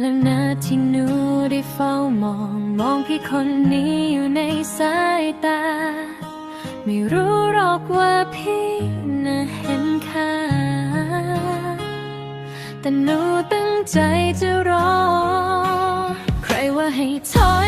และน้าที่หนูได้เฝ้ามอง มองพี่คนนี้อยู่ในสายตา ไม่รู้หรอกว่าพี่น่ะเห็นค่า แต่หนูตั้งใจจะรอ ใครว่าให้ถอย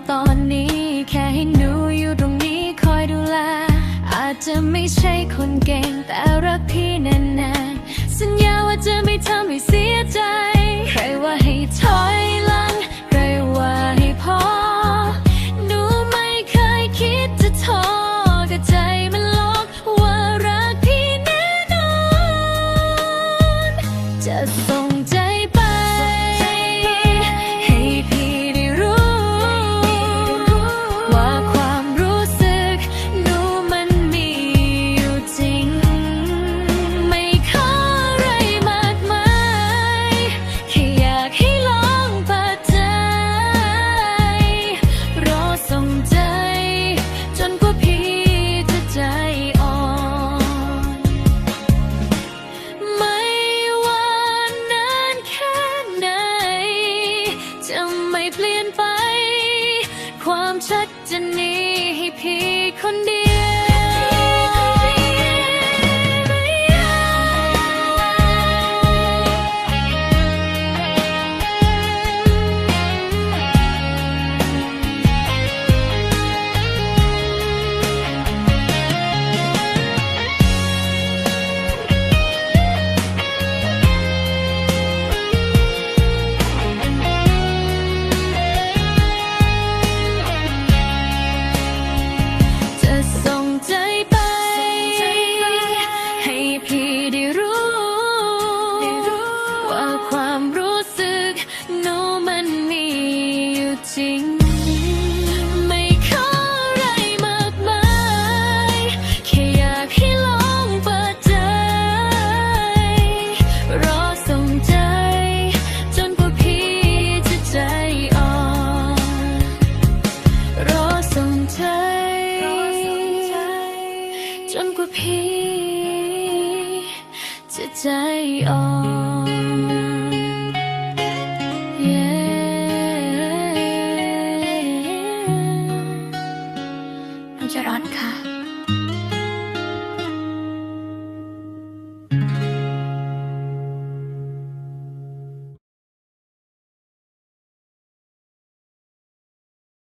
องตอบตอนนี้ แค่ให้หนูอยู่ตรงนี้คอยดูแล อาจจะไม่ใช่คนเก่ง แต่รักพี่แน่ๆสัญญาว่าจะไม่ทำให้เสียใจ ใครว่าให้ถอยหลัง ใครว่าให้พอ หนูไม่เคยคิดจะท้อกับใจมันหลอกว่ารักพี่แน่นอน จะส่ พี่ค จนกว่าพี่จะใจอ่อนมันจะร้อนค่ะ